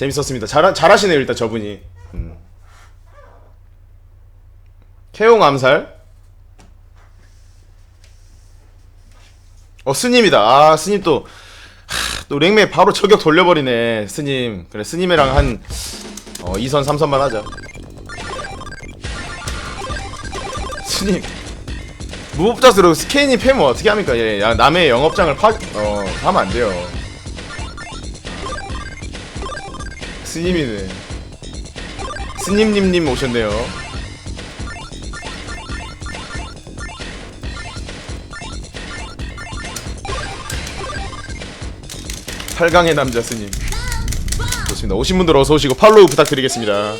재밌었습니다. 잘 잘하시네요 일단 저분이. 음. 캐용 암살. 어 스님이다. 아 스님 또. 하, 또 랭메 바로 저격 돌려버리네 스님. 그래 스님이랑 한 어, 2선 3선만 하자. 스님. 무법자수로 스케인이 패면 어떻게 합니까? 예, 야, 남의 영업장을 파, 어, 하면 안 돼요. 스님이네. 스님님님 오셨네요. 팔강의 남자 스님. 좋습니다. 오신 분들 어서 오시고 팔로우 부탁드리겠습니다.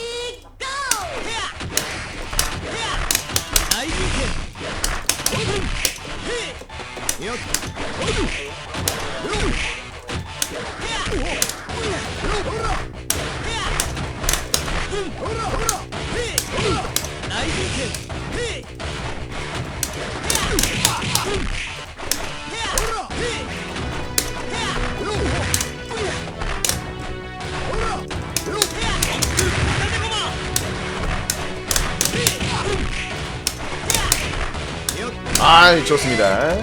아, 좋습니다.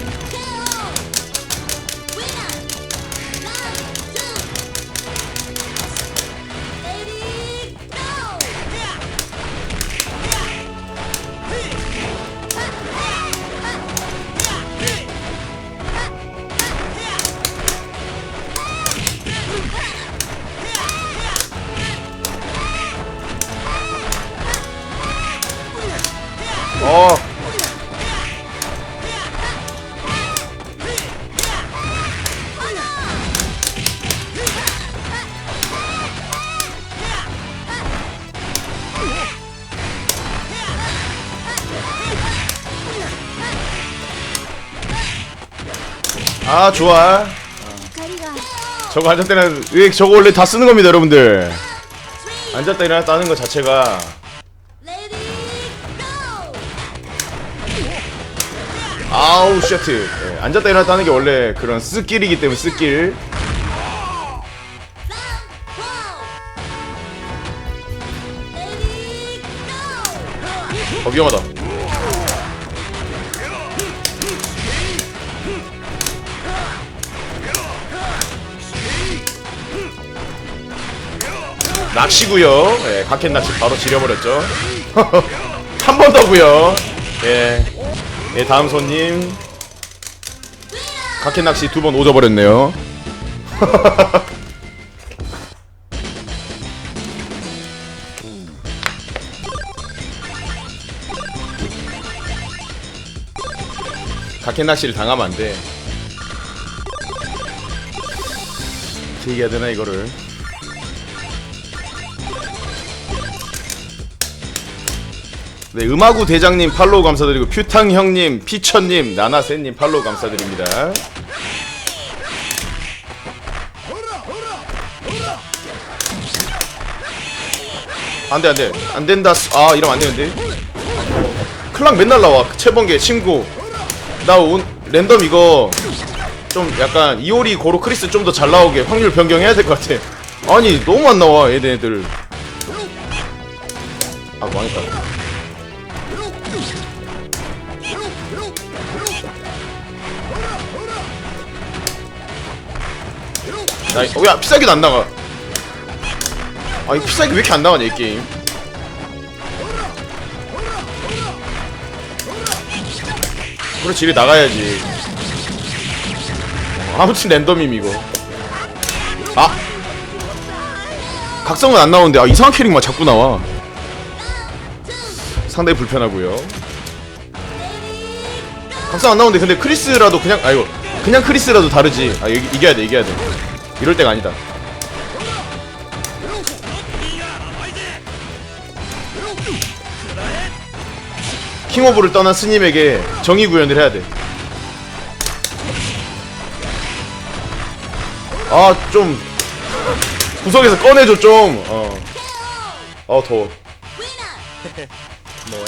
아, 좋아. 저거 앉았다 일어나, 왜 저거 원래 다 쓰는 겁니다, 여러분들. 앉았다 일어났다 하는 것 자체가 아우 셔트 예, 앉았다 일어났다 하는 게 원래 그런 스킬이기 때문에 스킬 어 위험하다 낚시구요. 예, 각켓 낚시 바로 지려버렸죠. 한 번 더구요. 예. 예 다음 손님. 각켓 낚시 두 번 오져버렸네요. 각켓 낚시를 당하면 안돼. 어떻게 해야 되나 이거를 네, 음악우 대장님 팔로우 감사드리고 퓨탕 형님, 피처님, 나나세님 팔로우 감사드립니다. 안돼 안돼 안 된다. 아 이러면 안 되는데. 클락 맨날 나와. 채번개 친구. 나 온, 랜덤 이거 좀 약간 이오리 고로 크리스 좀 더 잘 나오게 확률 변경해야 될 것 같아. 아니 너무 안 나와 얘네들. 아 망했다. 나, 어, 야, 피살기도 안 나가. 아, 이 피살기 왜 이렇게 안 나가냐, 이 게임. 그렇지, 이래 나가야지. 어, 아무튼 랜덤임, 이거. 아! 각성은 안 나오는데, 아, 이상한 캐릭만 자꾸 나와. 상당히 불편하고요 각성 안 나오는데, 근데 크리스라도 그냥, 아이고, 그냥 크리스라도 다르지. 아, 이기, 이겨야 돼, 이겨야 돼. 이럴 때가 아니다. 킹오브를 떠난 스님에게 정의 구현을 해야 돼. 아, 좀 구석에서 꺼내줘 좀. 어. 어 더워. 뭐해?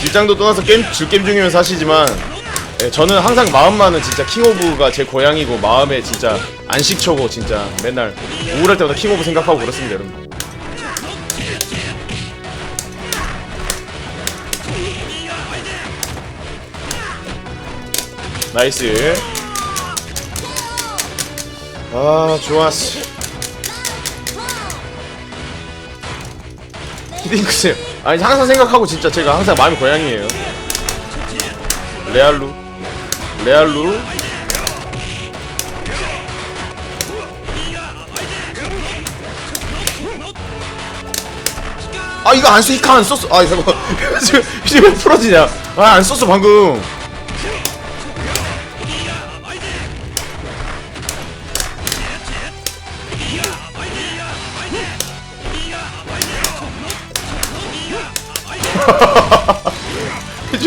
길장도 떠나서 게임 즐게임 중이면서 하시지만 예, 저는 항상 마음만은 진짜 킹오브가 제 고향이고 마음에 진짜 안식처고 진짜 맨날 우울할 때마다 킹오브 생각하고 그렇습니다 여러분. 나이스. 아 좋았어. 히딩크스 아니 항상 생각하고 진짜 제가 항상 마음이 고향이에요. 레알루. 레알루. 아 이거 안 써, 히카 안 썼어. 아 이거 지금 이제 왜 풀어지냐? 아 안 썼어 방금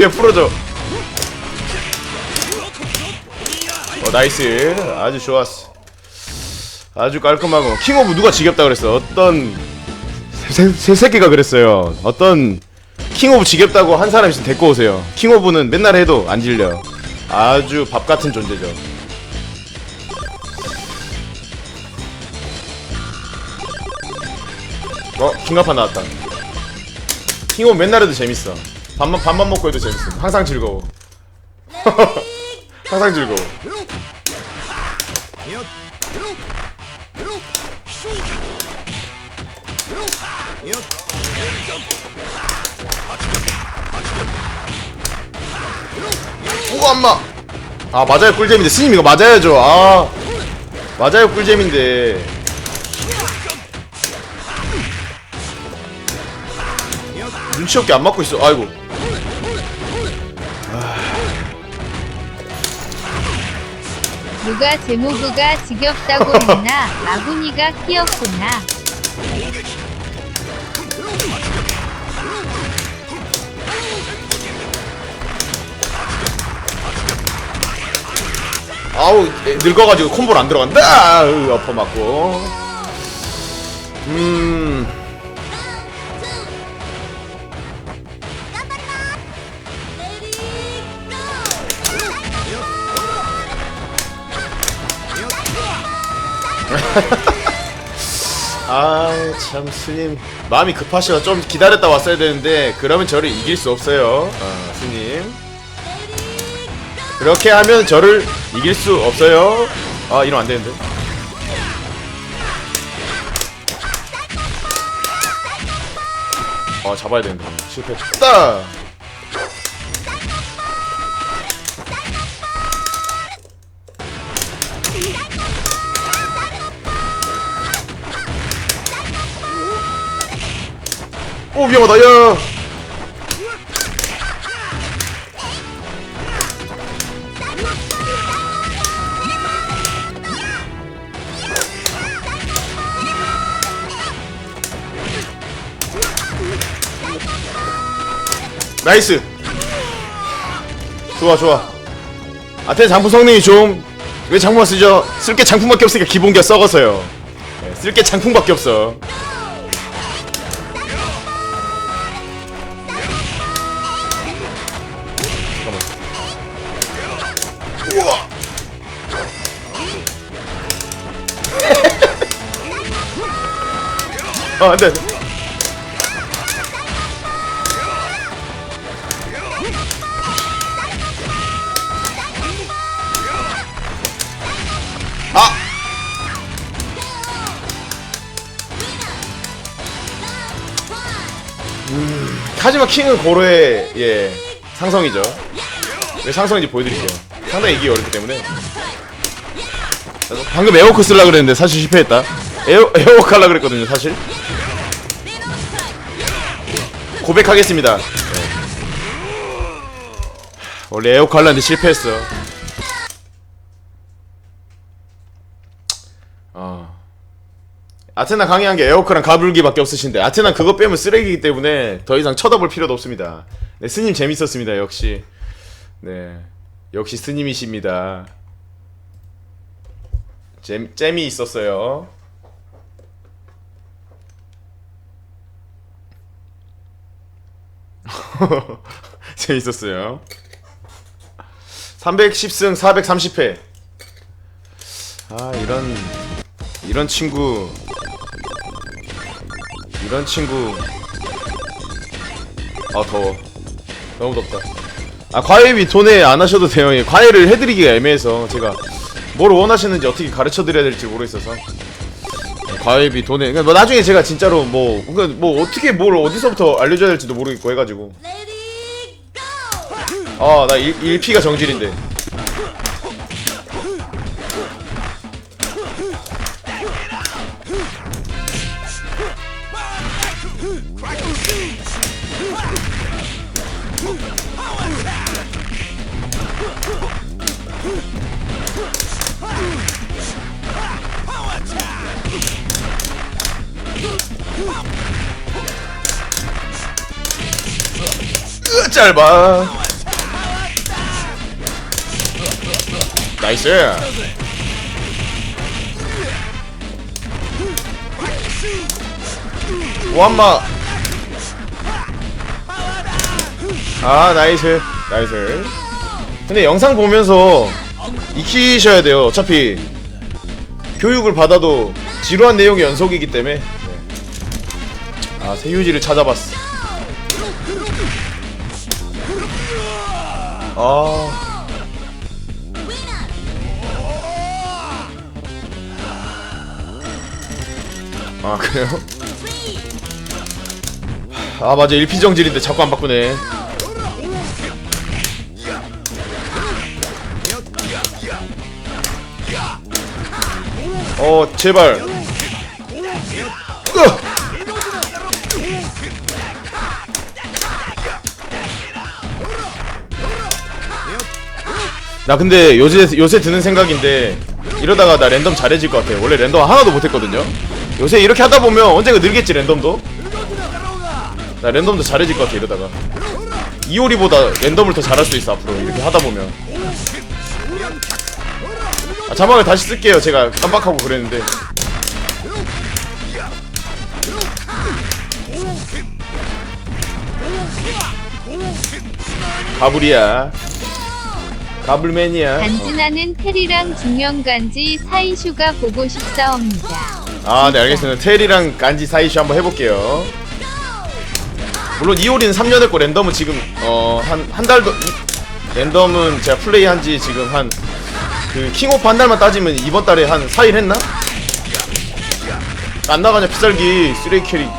왜 풀어져 어 나이스. 아주 좋았어. 아주 깔끔하고. 킹 오브 누가 지겹다 그랬어? 어떤 새, 새 새끼가 그랬어요. 어떤 킹 오브 지겹다고 한 사람 있으면 데리고 오세요. 킹 오브는 맨날 해도 안 질려. 아주 밥 같은 존재죠. 어 킹가파 나왔다. 킹오브 맨날 해도 재밌어 밥만 밥만 먹고 해도 재밌어 항상 즐거워. 항상 즐거워. 우와 엄마. 아 맞아요 꿀잼인데. 스님 이거 맞아야죠. 아 맞아요 꿀잼인데. 눈치 없게 안 맞고 있어. 아이고 누가 제모부가 지겹다고 했나? 아군이가 키였구나. 아우 에, 늙어가지고 콤보를 안 들어간다 아으 엎어 맞고 음 아참 스님 마음이 급하시어 좀 기다렸다 왔어야 되는데 그러면 저를 이길 수 없어요 어, 스님 그렇게 하면 저를 이길 수 없어요. 아, 이러면 안 되는데. 아, 잡아야 되는데. 실패했다. 오, 위험하다, 야! 나이스. 좋아 좋아. 아테네 장품 성능이 좀 왜 장품만 쓰죠? 쓸 게 장품밖에 없으니까 기본기가 썩어서요. 네, 쓸게 장품밖에 없어 아 안돼 안돼 아! 음, 하지만 킹은 고로의 예 상성이죠. 왜 상성인지 보여드릴게요. 상당히 이기 어렵기 때문에. 방금 에어워크 쓰려 그랬는데 사실 실패했다. 에어 에어워크 하려 그랬거든요, 사실. 고백하겠습니다. 네. 원래 에어워크 하려는데 실패했어. 어. 아테나 강의한 게 에어크랑 가불기밖에 없으신데 아테나 그거 빼면 쓰레기이기 때문에 더 이상 쳐다볼 필요도 없습니다. 네, 스님 재밌었습니다. 역시 네 역시 스님이십니다. 잼 잼이 있었어요. 재밌었어요. 310승 430패 아 이런 이런 친구 이런 친구. 아 더워. 너무 덥다. 아 과외비 돈에 안 하셔도 돼요. 예, 과외를 해드리기가 애매해서 제가 뭘 원하시는지 어떻게 가르쳐 드려야 될지 모르겠어서 과외비 돈에. 그러니까 뭐 나중에 제가 진짜로 뭐, 그러니까 뭐 어떻게 뭘 어디서부터 알려줘야 될지도 모르겠고 해가지고. 아나 1피가 정질인데 으, 짧아. 나이스. 원마. 아 나이스. 나이스. 근데 영상 보면서 익히셔야 돼요 어차피. 교육을 받아도 지루한 내용의 연속이기 때문에. 네. 아 세유지를 찾아봤어. 아. 아 그래요? 아 맞아. 1피 정질인데 자꾸 안 바꾸네. 어 제발 나 근데 요새 요새 드는 생각인데 이러다가 나 랜덤 잘해질 것 같아. 원래 랜덤 하나도 못했거든요. 요새 이렇게 하다 보면 언젠가 늘겠지 랜덤도. 나 랜덤도 잘해질 것 같아 이러다가. 이오리보다 랜덤을 더 잘할 수 있어 앞으로 이렇게 하다 보면. 아, 자막을 다시 쓸게요. 제가 깜빡하고 그랬는데. 가불이야. 가불맨이야. 어. 단진하는 테리랑 중년간지 사이슈가 보고 싶사옵니다. 아, 네, 알겠습니다. 테리랑 간지 사이쇼 한번 해볼게요. 물론 이올이는 3년 했고 랜덤은 지금 어 한 한 달도 이- 랜덤은 제가 플레이한 지 지금 한 그 킹오프 한 달만 따지면 이번 달에 한 4일 했나? 안 나가냐 비쌀기 쓰레기 캐릭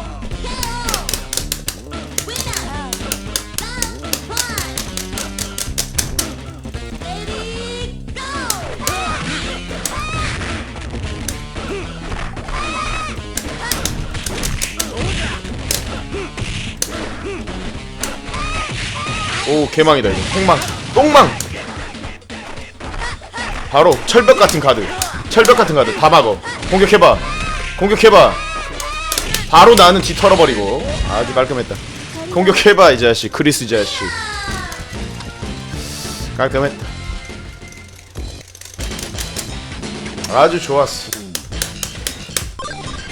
개망이다 이거. 행망. 똥망. 바로 철벽 같은 카드. 철벽 같은 카드. 다 막어. 공격해봐. 공격해봐. 바로 나는 뒤 털어버리고. 아주 깔끔했다. 공격해봐 이 자식. 크리스 자식. 깔끔했다. 아주 좋았어.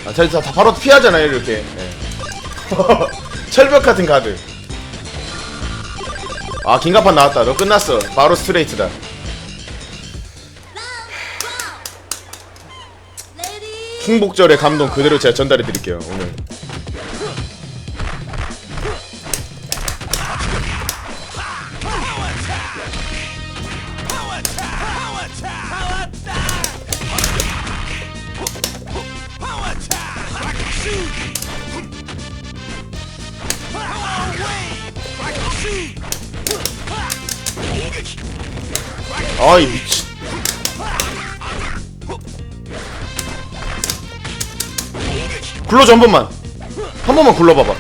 아, 자, 다, 다 바로 피하잖아요 이렇게. 예. 철벽 같은 카드 아 긴가판 나왔다. 너 끝났어. 바로 스트레이트다. 킹복절의 감동 그대로 제가 전달해 드릴게요 오늘 아이 미친. 굴러줘 한 번만. 한 번만 굴러봐봐.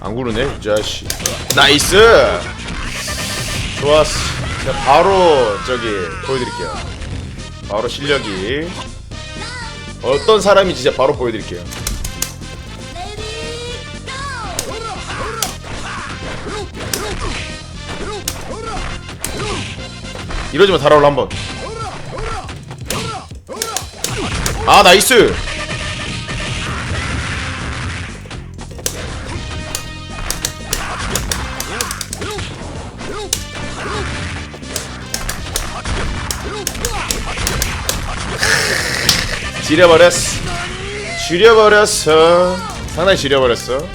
안 구르네 이 자식. 나이스! 좋았어. 자 바로 저기 보여드릴게요. 바로 실력이. 어떤 사람인지 진짜 바로 보여드릴게요 이러지마 달아올라 한번. 아 나이스! 지려버렸어. 지려버렸어. 상당히 지려버렸어.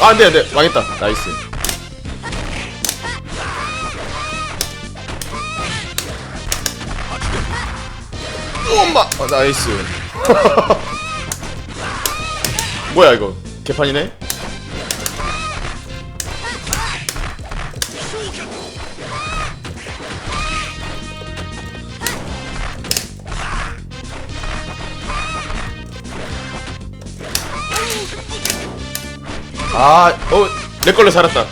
아 안돼 안돼 망했다. 나이스. 엄마! 어, 나이스. 뭐야 이거? 개판이네 아 어 내 걸로 살았다.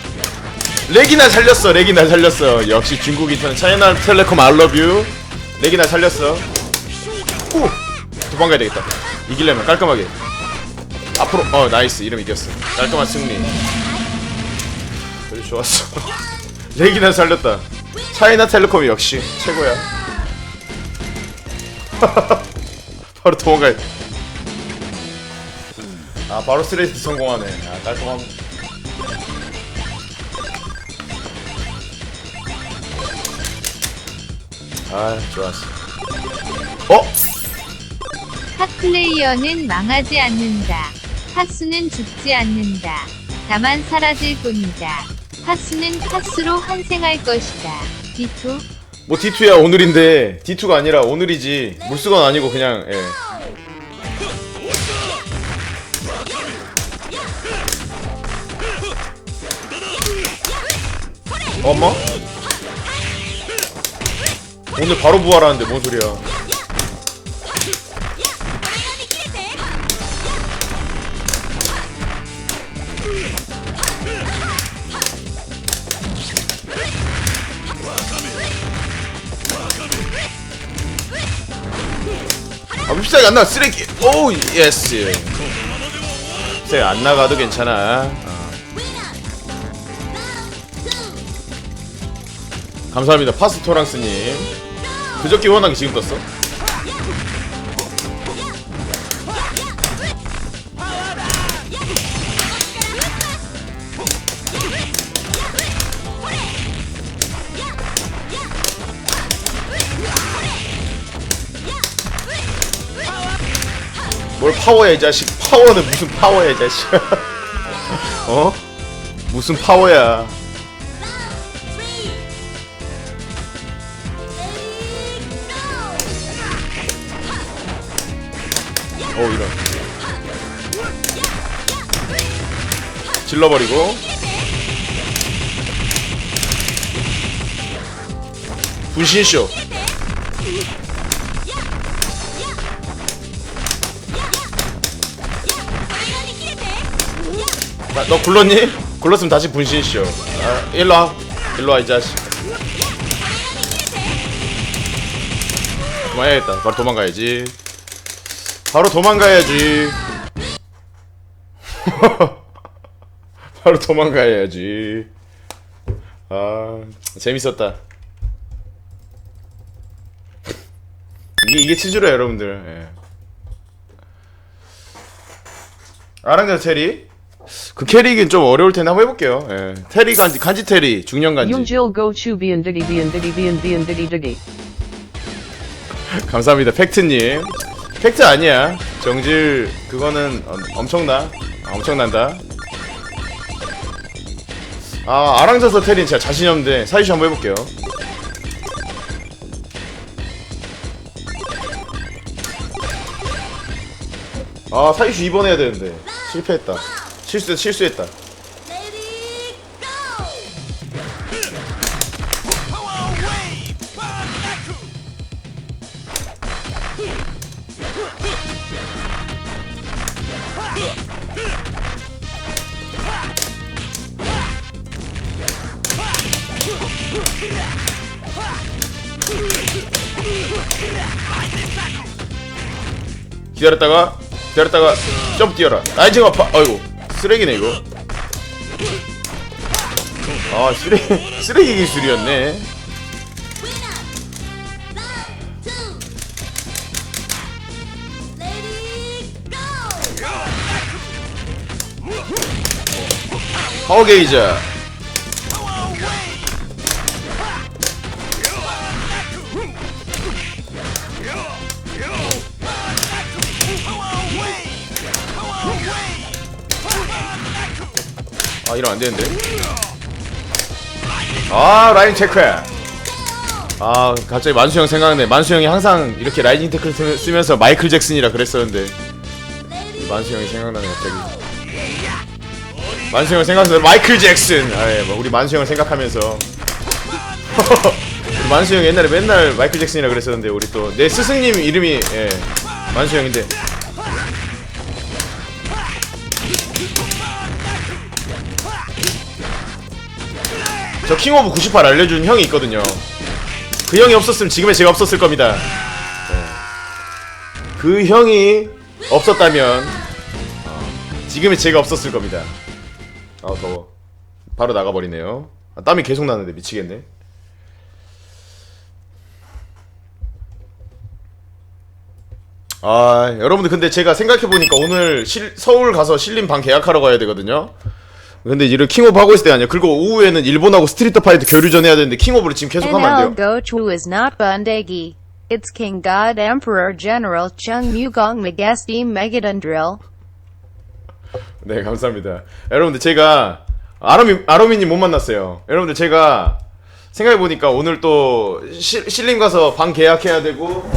레기나 살렸어 레기나 살렸어. 역시 중국 인터넷 차이나 텔레콤 알러뷰 레기나 살렸어. 오 도망가야 되겠다. 이기려면 깔끔하게. 앞으로 어 나이스. 이름 이겼어. 깔끔한 승리. 그래 좋았어. 레기나 살렸다. 차이나 텔레콤이 역시 최고야. 바로 도망가야 돼. 아 바로 스레이트 성공하네 아 깔끔함 아 좋았어 어? 핫플레이어는 망하지 않는다. 파스는 죽지 않는다. 다만 사라질 뿐이다. 파스는 파스로 환생할 것이다. 디투 뭐 D2야 오늘인데 D2가 아니라 오늘이지 물수건 아니고 그냥 예. 어머? 오늘 바로 부활하는데 뭔 소리야? 아 밉사가 안 나와 쓰레기. 오 예스. 안 나가도 괜찮아 감사합니다. 파스토랑스님. 그저께 원하게 지금 떴어? 뭘 파워야 이 자식. 파워는 무슨 파워야 이 자식. 어? 무슨 파워야 질러버리고. 분신쇼. 나, 너 굴렀니? 굴렀으면 다시 분신쇼. 아 일로와. 일로와 이 자식. 도망가야겠다. 바로 도망가야지. 바로 도망가야지 바로 도망가야지. 아 재밌었다. 이게 이게 치즈로 여러분들. 예. 아랑자 테리? 그 캐릭은 좀 어려울 텐데 한번 해볼게요. 예. 테리 간지 간지 테리 중년 간지. 감사합니다 팩트님. 팩트 아니야. 정질 그거는 어, 엄청나 엄청난다 아 아랑자서 테린 진짜 자신이 없는데 사이슈 한번 해볼게요. 아 사이슈 2번 해야 되는데. 실패했다. 실수 실수했다 기다렸다가 기다렸다가 점프 뛰어라. 아, 나이징 아파. 아이고 쓰레기네 이거. 아 쓰레 쓰레기 기술이었네. 파워게이저. 아 이러면 안 되는데? 아 라인 체크 아 갑자기 만수 형 생각나네. 만수 형이 항상 이렇게 라이징 태클 쓰- 쓰면서 마이클 잭슨이라 그랬었는데. 이 만수 형이 생각나네 갑자기. 만수 형 생각나서 마이클 잭슨. 아예 뭐 우리 만수 형을 생각하면서. 우리 만수 형 옛날에 맨날 마이클 잭슨이라 그랬었는데 우리 또 내 스승님 이름이 예 만수 형인데 저 킹오브 98 알려준 형이 있거든요. 그 형이 없었으면 지금의 제가 없었을 겁니다. 네. 그 형이 없었다면 어, 지금의 제가 없었을 겁니다. 아 더워. 바로 나가버리네요. 아, 땀이 계속 나는데 미치겠네. 아 여러분들 근데 제가 생각해보니까 오늘 실- 서울 가서 실림 방 계약하러 가야 되거든요 근데 이를 킹오브 하고 있을 때 아니야. 그리고 오후에는 일본하고 스트리트 파이트 교류전 해야 되는데 킹오브를 지금 계속 하면 안 돼요. Gochu is not Bundegi. It's King God Emperor General Chung Mugong Magesti Megadundrill. 네 감사합니다. 여러분들 제가 아로미 아로미님 못 만났어요. 여러분들 제가 생각해 보니까 오늘 또 시, 실림 가서 방 계약해야 되고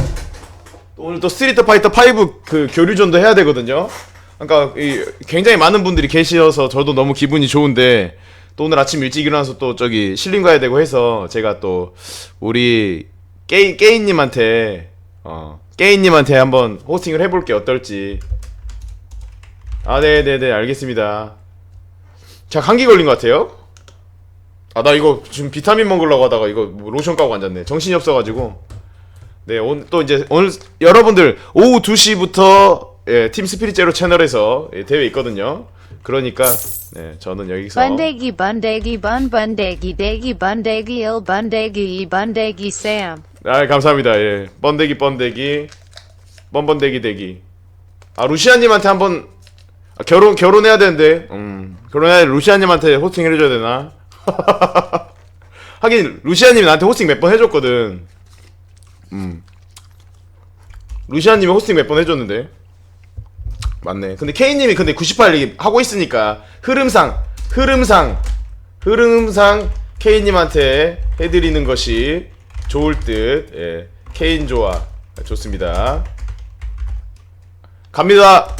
또 오늘 또 스트리트 파이터 5그 교류전도 해야 되거든요 그러니까 이, 굉장히 많은 분들이 계셔서 저도 너무 기분이 좋은데 또 오늘 아침 일찍 일어나서 또 저기 실림 가야 되고 해서 제가 또 우리 게이 게이님한테 어 게이님한테 한번 호스팅을 해볼 게 어떨지 아, 네네네, 알겠습니다. 자, 감기 걸린 것 같아요? 아, 나 이거 지금 비타민 먹으려고 하다가 이거 뭐 로션 까고 앉았네. 정신이 없어가지고. 네, 오늘 또 이제, 오늘 여러분들 오후 2시부터 예, 팀 스피릿 제로 채널에서 예, 대회 있거든요. 그러니까, 네, 저는 여기서. Bundegi Bundegi Bun Bundegi Degi Bundegi Il Bundegi Bundegi Sam. 아, 감사합니다. 예. 번데기, 번데기. 번번데기, 대기. 아, 루시아님한테 한번, 아, 결혼, 결혼해야 되는데, 음, 결혼해야 돼. 루시아님한테 호스팅을 해줘야 되나? 하긴, 루시아님이 나한테 호스팅 몇번 해줬거든. 음. 루시아님이 호스팅 몇 번 해줬는데. 맞네. 근데 K님이 근데 98 하고 있으니까, 흐름상, 흐름상, 흐름상 K님한테 해드리는 것이 좋을 듯. 예. 케인 좋아. 좋습니다. 갑니다.